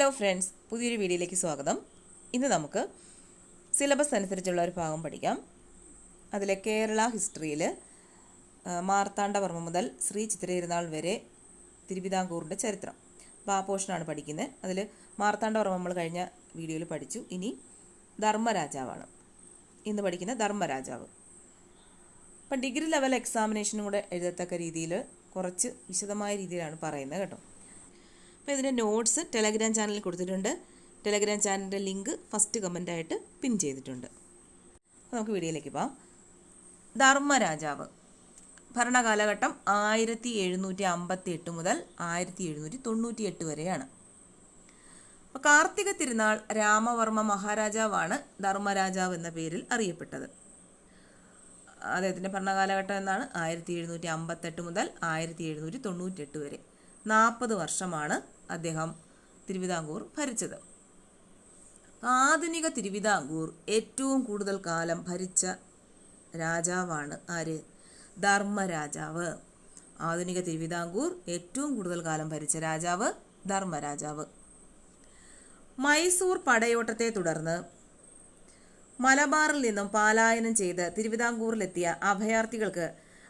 Hello friends പുതിയൊരു വീഡിയോയിലേക്ക് സ്വാഗതം. ഇന്ന് നമുക്ക് സിലബസ് അനുസരിച്ചുള്ള ഒരു ഭാഗം പഠിക്കാം. അതിലെ കേരള ഹിസ്റ്ററിയിൽ മാർത്താണ്ഡവർമ്മ മുതൽ ശ്രീ ചിത്രയിരുന്നാൾ വരെ തിരുവിതാംകൂറിന്റെ ചരിത്രം. അപ്പോൾ ആ പോർഷനാണ് പഠിക്കുന്നത് അതിൽ മാർത്താണ്ഡവർമ്മ നമ്മൾ കഴിഞ്ഞ വീഡിയോയിൽ പഠിച്ചു. ഇനി ധർമ്മരാജാവാണ്. ഇന്ന് പഠിക്കുന്ന ധർമ്മരാജാവ്. അപ്പം ഡിഗ്രി ലെവൽ എക്സാമിനേഷനും കൂടെ എഴുതത്തക്ക രീതിയിൽ കുറച്ച് വിശദമായ രീതിയിലാണ് പറയുന്നത് കേട്ടോ. അപ്പോൾ ഇതിന്റെ നോട്ട്സ് ടെലഗ്രാം ചാനലിൽ കൊടുത്തിട്ടുണ്ട്. ടെലഗ്രാം ചാനലിന്റെ ലിങ്ക് ഫസ്റ്റ് കമന്റായിട്ട് പിൻ ചെയ്തിട്ടുണ്ട്. അപ്പോൾ നമുക്ക് വീഡിയോയിലേക്ക് പോവാം. ധർമ്മരാജാവ് ഭരണകാലഘട്ടം ആയിരത്തി എഴുന്നൂറ്റി അമ്പത്തി എട്ട് മുതൽ ആയിരത്തി എഴുന്നൂറ്റി തൊണ്ണൂറ്റി എട്ട് വരെയാണ്. അപ്പോൾ കാർത്തിക തിരുനാൾ രാമവർമ്മ മഹാരാജാവാണ് ധർമ്മരാജാവ് എന്ന പേരിൽ അറിയപ്പെട്ടത്. അദ്ദേഹത്തിന്റെ ഭരണകാലഘട്ടം എന്നാണ്? ആയിരത്തി എഴുന്നൂറ്റി അമ്പത്തെട്ട് മുതൽ ആയിരത്തി എഴുന്നൂറ്റി തൊണ്ണൂറ്റെട്ട് വരെ. നാൽപ്പത് വർഷമാണ് അദ്ദേഹം തിരുവിതാംകൂർ ഭരിച്ചത്. ആധുനിക തിരുവിതാംകൂർ ഏറ്റവും കൂടുതൽ കാലം ഭരിച്ച രാജാവാണ് ആര്? ധർമ്മരാജാവ്. ആധുനിക തിരുവിതാംകൂർ ഏറ്റവും കൂടുതൽ കാലം ഭരിച്ച രാജാവ് ധർമ്മരാജാവ്. മൈസൂർ പടയോട്ടത്തെ തുടർന്ന് മലബാറിൽ നിന്നും പാലായനം ചെയ്ത് തിരുവിതാംകൂറിലെത്തിയ അഭയാർത്ഥികൾക്ക്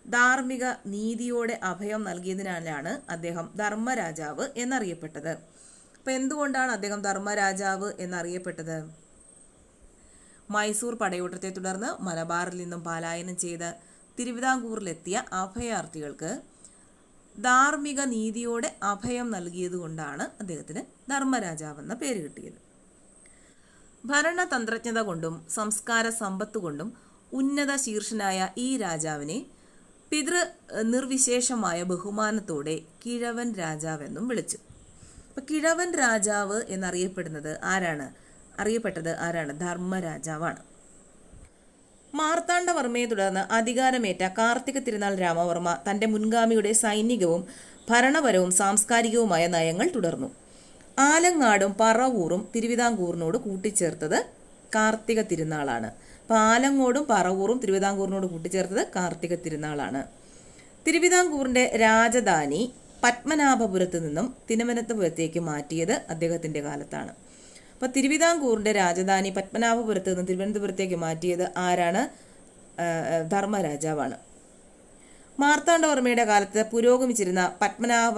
ധാർമ്മിക നീതിയോടെ അഭയം നൽകിയതിനാലാണ് അദ്ദേഹം ധർമ്മരാജാവ് എന്നറിയപ്പെട്ടത്. അപ്പം എന്തുകൊണ്ടാണ് അദ്ദേഹം ധർമ്മരാജാവ് എന്നറിയപ്പെട്ടത്? മൈസൂർ പടയോട്ടത്തെ തുടർന്ന് മലബാറിൽ നിന്നും പലായനം ചെയ്ത് തിരുവിതാംകൂറിലെത്തിയ അഭയാർത്ഥികൾക്ക് ധാർമ്മിക നീതിയോടെ അഭയം നൽകിയതുകൊണ്ടാണ് അദ്ദേഹത്തിന് ധർമ്മരാജാവെന്ന പേര് കിട്ടിയത്. ഭരണതന്ത്രജ്ഞത കൊണ്ടും സംസ്കാര സമ്പത്ത് കൊണ്ടും ഉന്നത ശീർഷനായ ഈ രാജാവിനെ പിതൃ നിർവിശേഷമായ ബഹുമാനത്തോടെ കിഴവൻ രാജാവെന്നും വിളിച്ചു. അപ്പൊ കിഴവൻ രാജാവ് എന്നറിയപ്പെടുന്നത് ആരാണ്? അറിയപ്പെട്ടത് ആരാണ്? ധർമ്മരാജാവാണ്. മാർത്താണ്ഡവർമ്മയെ തുടർന്ന് അധികാരമേറ്റ കാർത്തിക തിരുനാൾ രാമവർമ്മ തന്റെ മുൻഗാമിയുടെ സൈനികവും ഭരണപരവും സാംസ്കാരികവുമായ നയങ്ങൾ തുടർന്നു. ആലങ്ങാടും പറവൂറും തിരുവിതാംകൂറിനോട് കൂട്ടിച്ചേർത്തത് കാർത്തിക തിരുനാളാണ്. പാലങ്ങോടും പറവൂറും തിരുവിതാംകൂറിനോട് കൂട്ടിച്ചേർത്തത് കാർത്തിക തിരുനാളാണ്. തിരുവിതാംകൂറിന്റെ രാജധാനി പത്മനാഭപുരത്ത് നിന്നും തിരുവനന്തപുരത്തേക്ക് മാറ്റിയത് അദ്ദേഹത്തിന്റെ കാലത്താണ്. അപ്പോൾ തിരുവിതാംകൂറിന്റെ രാജധാനി പത്മനാഭപുരത്ത് നിന്നും തിരുവനന്തപുരത്തേക്ക് മാറ്റിയത് ആരാണ്? ധർമ്മരാജാവാണ്. മാർത്താണ്ഡവർമ്മയുടെ കാലത്ത് പുരോഗമിച്ചിരുന്ന പത്മനാഭ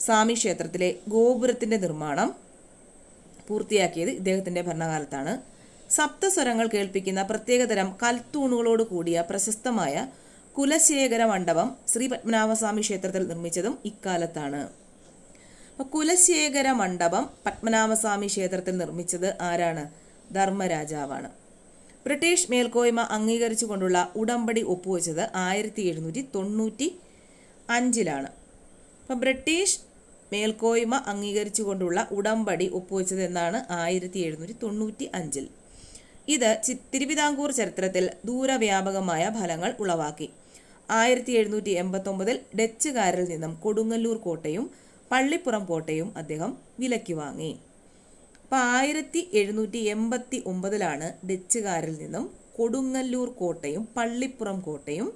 സ്വാമി ക്ഷേത്രത്തിലെ ഗോപുരത്തിന്റെ നിർമ്മാണം പൂർത്തിയാക്കിയത് ഇദ്ദേഹത്തിന്റെ ഭരണകാലത്താണ്. സപ്തസ്വരങ്ങൾ കേൾപ്പിക്കുന്ന പ്രത്യേകതരം കൽത്തൂണുകളോട് കൂടിയ പ്രശസ്തമായ കുലശേഖര മണ്ഡപം ശ്രീ പത്മനാഭസ്വാമി ക്ഷേത്രത്തിൽ നിർമ്മിച്ചതും ഇക്കാലത്താണ്. കുലശേഖര മണ്ഡപം പത്മനാഭസ്വാമി ക്ഷേത്രത്തിൽ നിർമ്മിച്ചത് ആരാണ്? ധർമ്മരാജാവാണ്. ബ്രിട്ടീഷ് മേൽക്കോയ്മ അംഗീകരിച്ചുകൊണ്ടുള്ള ഉടമ്പടി ഒപ്പുവെച്ചത് ആയിരത്തി എഴുന്നൂറ്റി തൊണ്ണൂറ്റി അഞ്ചിലാണ് അപ്പം ബ്രിട്ടീഷ് മേൽക്കോയ്മ അംഗീകരിച്ചുകൊണ്ടുള്ള ഉടമ്പടി ഒപ്പുവെച്ചത് എന്നാണ് ആയിരത്തി എഴുന്നൂറ്റി തൊണ്ണൂറ്റി അഞ്ചിൽ ഇത് തിരുവിതാംകൂർ ചരിത്രത്തിൽ ദൂരവ്യാപകമായ ഫലങ്ങൾ ഉളവാക്കി. ആയിരത്തി എഴുന്നൂറ്റി എൺപത്തൊമ്പതിൽ ഡച്ചുകാരിൽ നിന്നും കൊടുങ്ങല്ലൂർ കോട്ടയും പള്ളിപ്പുറം കോട്ടയും അദ്ദേഹം വിലയ്ക്ക് വാങ്ങി. അപ്പം ആയിരത്തി എഴുന്നൂറ്റി എൺപത്തി ഒമ്പതിലാണ് ഡച്ചുകാരിൽ നിന്നും കൊടുങ്ങല്ലൂർ കോട്ടയും പള്ളിപ്പുറം കോട്ടയും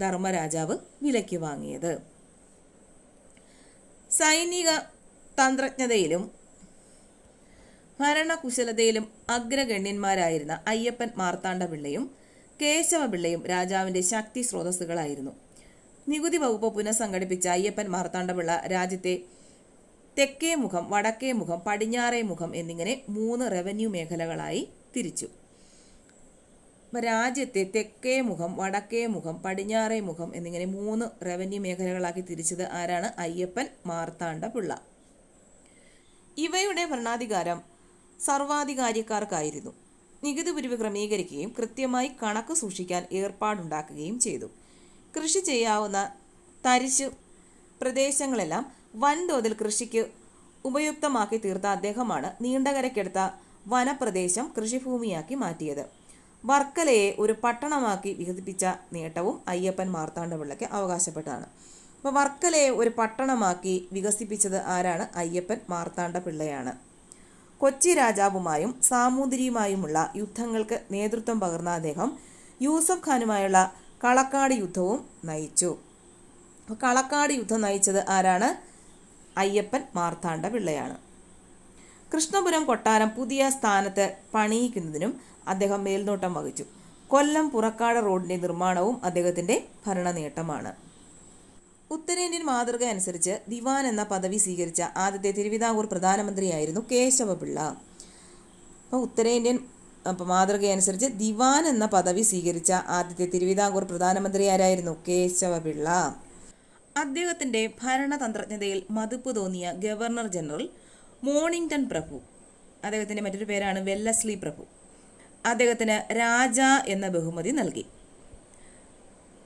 ധർമ്മരാജാവ് വിലയ്ക്ക് വാങ്ങിയത്. സൈനിക തന്ത്രജ്ഞതയിലും ഭരണകുശലതയിലും അഗ്രഗണ്യന്മാരായിരുന്ന അയ്യപ്പൻ മാർത്താണ്ഡപിള്ളയും കേശവപിള്ളയും രാജാവിന്റെ ശക്തി സ്രോതസ്സുകളായിരുന്നു. നികുതി വകുപ്പ് പുനഃസംഘടിപ്പിച്ച അയ്യപ്പൻ മാർത്താണ്ഡപിള്ള രാജ്യത്തെ തെക്കേ മുഖം വടക്കേ മുഖം പടിഞ്ഞാറേ മുഖം എന്നിങ്ങനെ മൂന്ന് റവന്യൂ മേഖലകളായി തിരിച്ചു. രാജ്യത്തെ തെക്കേ മുഖം വടക്കേ മുഖം പടിഞ്ഞാറേ മുഖം എന്നിങ്ങനെ മൂന്ന് റവന്യൂ മേഖലകളാക്കി തിരിച്ചത് ആരാണ്? അയ്യപ്പൻ മാർത്താണ്ഡപിള്ള. ഇവയുടെ ഭരണാധികാരം സർവാധികാരിക്കാർക്കായിരുന്നു. നികുതി പിരിവ് ക്രമീകരിക്കുകയും കൃത്യമായി കണക്ക് സൂക്ഷിക്കാൻ ഏർപ്പാടുണ്ടാക്കുകയും ചെയ്തു. കൃഷി ചെയ്യാവുന്ന തരിശു പ്രദേശങ്ങളെല്ലാം വൻതോതിൽ കൃഷിക്ക് ഉപയുക്തമാക്കി തീർത്ത അദ്ദേഹമാണ് നീണ്ടകരയ്ക്കെടുത്ത വനപ്രദേശം കൃഷിഭൂമിയാക്കി മാറ്റിയത്. വർക്കലയെ ഒരു പട്ടണമാക്കി വികസിപ്പിച്ച നേട്ടവും അയ്യപ്പൻ മാർത്താണ്ഡപിള്ളയ്ക്ക് അവകാശപ്പെട്ടാണ് അപ്പോൾ വർക്കലയെ ഒരു പട്ടണമാക്കി വികസിപ്പിച്ചത് ആരാണ്? അയ്യപ്പൻ മാർത്താണ്ഡപിള്ളയാണ് കൊച്ചി രാജാവുമായും സാമൂതിരിയുമായുമുള്ള യുദ്ധങ്ങൾക്ക് നേതൃത്വം പകർന്ന അദ്ദേഹം യൂസഫ് ഖാനുമായുള്ള കളക്കാട് യുദ്ധവും നയിച്ചു. കളക്കാട് യുദ്ധം നയിച്ചത് ആരാണ്? അയ്യപ്പൻ മാർത്താണ്ഡ പിള്ളയാണ്. കൃഷ്ണപുരം കൊട്ടാരം പുതിയ സ്ഥാനത്ത് പണിയിക്കുന്നതിനും അദ്ദേഹം മേൽനോട്ടം വഹിച്ചു. കൊല്ലം പുറക്കാട് റോഡിന്റെ നിർമ്മാണവും അദ്ദേഹത്തിന്റെ ഭരണ നേട്ടമാണ് ഉത്തരേന്ത്യൻ മാതൃക അനുസരിച്ച് ദിവാൻ എന്ന പദവി സ്വീകരിച്ച ആദ്യത്തെ തിരുവിതാംകൂർ പ്രധാനമന്ത്രിയായിരുന്നു കേശവപിള്ള. അപ്പോൾ ഉത്തരേന്ത്യൻ അപ്പോൾ മാതൃകയനുസരിച്ച് ദിവാൻ എന്ന പദവി സ്വീകരിച്ച ആദ്യത്തെ തിരുവിതാംകൂർ പ്രധാനമന്ത്രി ആരായിരുന്നു? കേശവപിള്ള. അദ്ദേഹത്തിന്റെ ഭരണതന്ത്രജ്ഞതയിൽ മതിപ്പ് തോന്നിയ ഗവർണർ ജനറൽ മോണിംഗ്ടൺ പ്രഭു. അദ്ദേഹത്തിന്റെ മറ്റൊരു പേരാണ് വെല്ലസ്ലി പ്രഭു. അദ്ദേഹത്തിന് രാജ എന്ന ബഹുമതി നൽകി.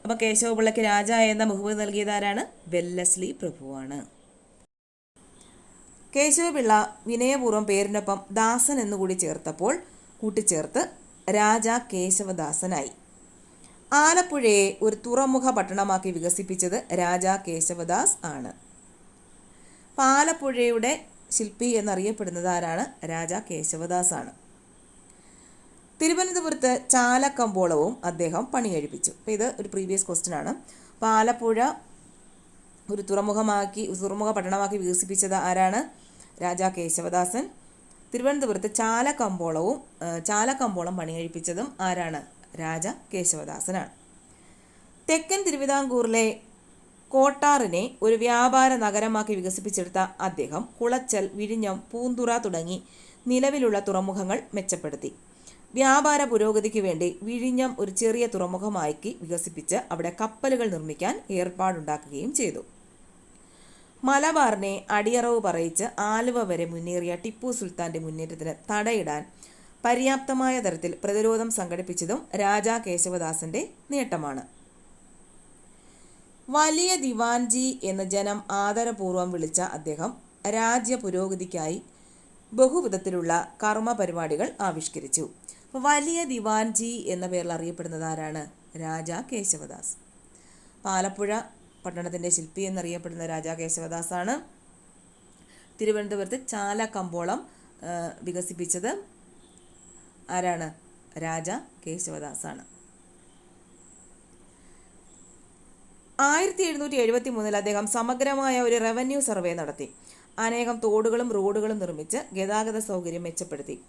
അപ്പോൾ കേശവപിള്ളയ്ക്ക് രാജ എന്ന ബഹുമതി നൽകിയത് ആരാണ് വെല്ലസ്ലി പ്രഭുവാണ്. കേശവപിള്ള വിനയപൂർവം പേരിനൊപ്പം ദാസൻ എന്നുകൂടി ചേർത്തപ്പോൾ കൂട്ടിച്ചേർത്ത് രാജ കേശവദാസനായി. ആലപ്പുഴയെ ഒരു തുറമുഖ പട്ടണമാക്കി വികസിപ്പിച്ചത് രാജ കേശവദാസ് ആണ്. പാലപ്പുഴയുടെ ആലപ്പുഴയുടെ ശില്പി എന്നറിയപ്പെടുന്നത് ആരാണ്? രാജ കേശവദാസ് ആണ് തിരുവനന്തപുരത്ത് ചാലക്കമ്പോളവും അദ്ദേഹം പണി കഴിപ്പിച്ചു അപ്പോൾ ഇത് ഒരു പ്രീവിയസ് ക്വസ്റ്റ്യൻ ആണ്. അപ്പോൾ ആലപ്പുഴ ഒരു തുറമുഖമാക്കി തുറമുഖ പട്ടണമാക്കി വികസിപ്പിച്ചത് ആരാണ്? രാജാ കേശവദാസൻ. തിരുവനന്തപുരത്ത് ചാലക്കമ്പോളവും ചാലക്കമ്പോളം പണി കഴിപ്പിച്ചതും ആരാണ്? രാജ കേശവദാസനാണ്. തെക്കൻ തിരുവിതാംകൂറിലെ കോട്ടാറിനെ ഒരു വ്യാപാര നഗരമാക്കി വികസിപ്പിച്ചെടുത്ത അദ്ദേഹം കുളച്ചൽ വിഴിഞ്ഞം പൂന്തുറ തുടങ്ങി നിലവിലുള്ള തുറമുഖങ്ങൾ മെച്ചപ്പെടുത്തി. വ്യാപാര പുരോഗതിക്ക് വേണ്ടി വിഴിഞ്ഞം ഒരു ചെറിയ തുറമുഖമാക്കി വികസിപ്പിച്ച് അവിടെ കപ്പലുകൾ നിർമ്മിക്കാൻ ഏർപ്പാടുണ്ടാക്കുകയും ചെയ്തു. മലബാറിനെ അടിയറവ് പറയിച്ച് ആലുവ വരെ മുന്നേറിയ ടിപ്പു സുൽത്താന്റെ മുന്നേറ്റത്തിന് തടയിടാൻ പര്യാപ്തമായ തരത്തിൽ പ്രതിരോധം സംഘടിപ്പിച്ചതും രാജാ കേശവദാസന്റെ നേട്ടമാണ്. വലിയ ദിവാൻജി എന്ന ജനം ആദരപൂർവം വിളിച്ച അദ്ദേഹം രാജ്യ പുരോഗതിക്കായി ബഹുവിധത്തിലുള്ള കർമ്മ പരിപാടികൾ ആവിഷ്കരിച്ചു. വലിയ ദിവാൻജി എന്ന പേരിൽ അറിയപ്പെടുന്നത് ആരാണ്? രാജാ കേശവദാസ്. പാലപ്പുഴ പട്ടണത്തിന്റെ ശില്പി എന്നറിയപ്പെടുന്ന രാജാ കേശവദാസാണ് തിരുവനന്തപുരത്ത് ചാല കമ്പോളം വികസിപ്പിച്ചത് ആരാണ്? രാജ കേശവദാസാണ്. ആയിരത്തി എഴുന്നൂറ്റി എഴുപത്തി മൂന്നിൽ അദ്ദേഹം സമഗ്രമായ ഒരു റവന്യൂ സർവേ നടത്തി. അനേകം തോടുകളും റോഡുകളും നിർമ്മിച്ച് ഗതാഗത സൗകര്യം മെച്ചപ്പെടുത്തി.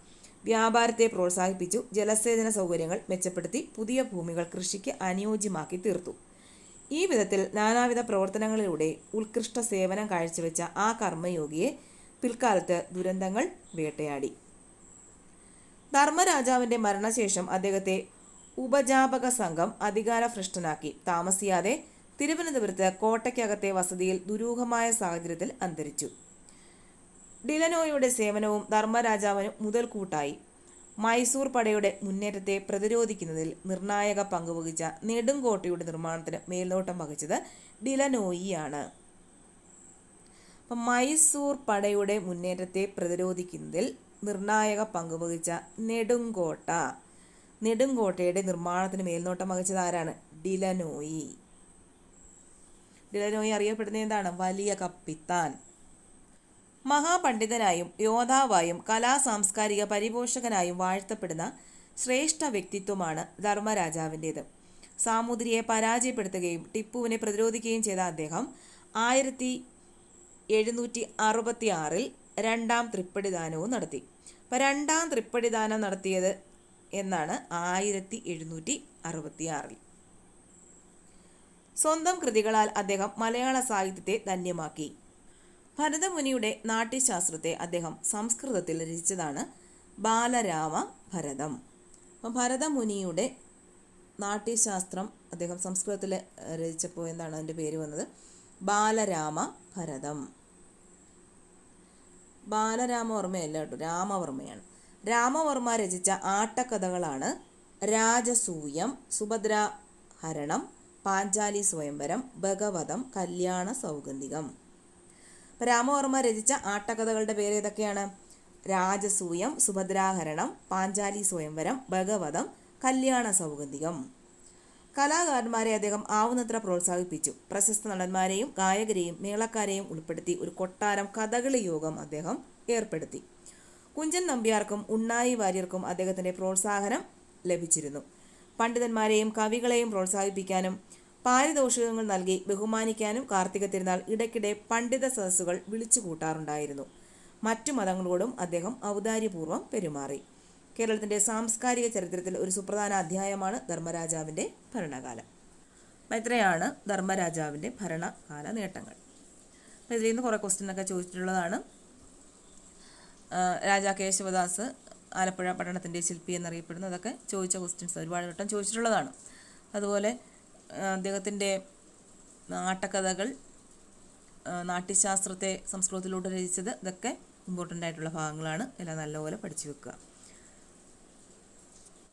വ്യാപാരത്തെ പ്രോത്സാഹിപ്പിച്ചു. ജലസേചന സൗകര്യങ്ങൾ മെച്ചപ്പെടുത്തി പുതിയ ഭൂമികൾ കൃഷിക്ക് അനുയോജ്യമാക്കി തീർത്തു. ഈ വിധത്തിൽ നാനാവിധ പ്രവർത്തനങ്ങളിലൂടെ ഉത്കൃഷ്ട സേവനം കാഴ്ചവെച്ച ആ കർമ്മയോഗിയെ പിൽക്കാലത്ത് ദുരന്തങ്ങൾ വേട്ടയാടി. ധർമ്മരാജാവിന്റെ മരണശേഷം അദ്ദേഹത്തെ ഉപജാപക സംഘം അധികാരഭ്രഷ്ടനാക്കി. താമസിയാതെ തിരുവനന്തപുരത്ത് കോട്ടയ്ക്കകത്തെ വസതിയിൽ ദുരൂഹമായ സാഹചര്യത്തിൽ അന്തരിച്ചു. ഡിലനോയുടെ സേവനവും ധർമ്മരാജാവിന് മുതൽക്കൂട്ടായി. മൈസൂർ പടയുടെ മുന്നേറ്റത്തെ പ്രതിരോധിക്കുന്നതിൽ നിർണായക പങ്കുവഹിച്ച നെടുങ്കോട്ടയുടെ നിർമ്മാണത്തിന് മേൽനോട്ടം വഹിച്ചത് ഡിലനോയിയാണ്. മൈസൂർ പടയുടെ മുന്നേറ്റത്തെ പ്രതിരോധിക്കുന്നതിൽ നിർണായക പങ്കുവഹിച്ച നെടുങ്കോട്ട. നെടുങ്കോട്ടയുടെ നിർമ്മാണത്തിന് മേൽനോട്ടം വഹിച്ചത് ആരാണ്? ഡിലനോയി. ഡിലനോയി അറിയപ്പെടുന്നത് എന്താണ്? വലിയ കപ്പിത്താൻ. മഹാപണ്ഡിതനായും യോദ്ധാവായും കലാ സാംസ്കാരിക പരിപോഷകനായും വാഴ്ത്തപ്പെടുന്ന ശ്രേഷ്ഠ വ്യക്തിത്വമാണ് ധർമ്മരാജാവിന്റേത്. സാമൂതിരിയെ പരാജയപ്പെടുത്തുകയും ടിപ്പുവിനെ പ്രതിരോധിക്കുകയും ചെയ്ത അദ്ദേഹം ആയിരത്തി എഴുന്നൂറ്റി അറുപത്തി ആറിൽ രണ്ടാം തൃപ്പടിദാനവും നടത്തി. അപ്പം രണ്ടാം തൃപ്പടിദാനം നടത്തിയത് എന്നാണ് ആയിരത്തി എഴുന്നൂറ്റി അറുപത്തി ആറിൽ സ്വന്തം കൃതികളാൽ അദ്ദേഹം മലയാള സാഹിത്യത്തെ ധന്യമാക്കി. ഭരതമുനിയുടെ നാട്യശാസ്ത്രത്തെ അദ്ദേഹം സംസ്കൃതത്തിൽ രചിച്ചതാണ് ബാലരാമ ഭരതം. അപ്പം ഭരതമുനിയുടെ നാട്യശാസ്ത്രം അദ്ദേഹം സംസ്കൃതത്തിൽ രചിച്ചപ്പോൾ എന്താണ് അതിന്റെ പേര് വന്നത്? ബാലരാമ ഭരതം. ബാലരാമവർമ്മയല്ല കേട്ടോ രാമവർമ്മയാണ്. രാമവർമ്മ രചിച്ച ആട്ടക്കഥകളാണ് രാജസൂയം സുഭദ്രാഹരണം പാഞ്ചാലി സ്വയംവരം ഭഗവതം കല്യാണ സൗഗന്ധികം രാമവർമ്മ രചിച്ച ആട്ടകഥകളുടെ പേര് ഏതൊക്കെയാണ്? രാജസൂയം സുഭദ്രാഹരണം പാഞ്ചാലി സ്വയംവരം ഭഗവതം കല്യാണ സൗഗന്ധികം. കലാകാരന്മാരെ അദ്ദേഹം ആവുന്നത്ര പ്രോത്സാഹിപ്പിച്ചു. പ്രശസ്ത നടന്മാരെയും ഗായകരെയും മേളക്കാരെയും ഉൾപ്പെടുത്തി ഒരു കൊട്ടാരം കഥകളി യോഗം അദ്ദേഹം ഏർപ്പെടുത്തി. കുഞ്ചൻ നമ്പ്യാർക്കും ഉണ്ണായി വാര്യർക്കും അദ്ദേഹത്തിന്റെ പ്രോത്സാഹനം ലഭിച്ചിരുന്നു. പണ്ഡിതന്മാരെയും കവികളെയും പ്രോത്സാഹിപ്പിക്കാനും പാരിതോഷികങ്ങൾ നൽകി ബഹുമാനിക്കാനും കാർത്തിക തിരുനാൾ ഇടയ്ക്കിടെ പണ്ഡിത സദസ്സുകൾ വിളിച്ചു കൂട്ടാറുണ്ടായിരുന്നു. മറ്റു മതങ്ങളോടും അദ്ദേഹം ഔദാര്യപൂർവം പെരുമാറി. കേരളത്തിന്റെ സാംസ്കാരിക ചരിത്രത്തിൽ ഒരു സുപ്രധാന അധ്യായമാണ് ധർമ്മരാജാവിന്റെ ഭരണകാലം. അപ്പം ഇത്രയാണ് ധർമ്മരാജാവിന്റെ ഭരണകാല നേട്ടങ്ങൾ. അപ്പോൾ ഇതിൽ നിന്ന് കുറേ ക്വസ്റ്റ്യനൊക്കെ ചോദിച്ചിട്ടുള്ളതാണ്. രാജാ കേശവദാസ് ആലപ്പുഴ പട്ടണത്തിന്റെ ശില്പി എന്നറിയപ്പെടുന്നു അതൊക്കെ ചോദിച്ച ക്വസ്റ്റ്യൻസ് ഒരുപാട് വട്ടം ചോദിച്ചിട്ടുള്ളതാണ്. അതുപോലെ അദ്ദേഹത്തിന്റെ നാട്ടകഥകൾ നാട്യശാസ്ത്രത്തെ സംസ്കൃതത്തിലൂടെ രചിച്ചത് ഇതൊക്കെ ഇമ്പോർട്ടന്റ് ആയിട്ടുള്ള ഭാഗങ്ങളാണ്. എല്ലാം നല്ലപോലെ പഠിച്ചു വെക്കുക.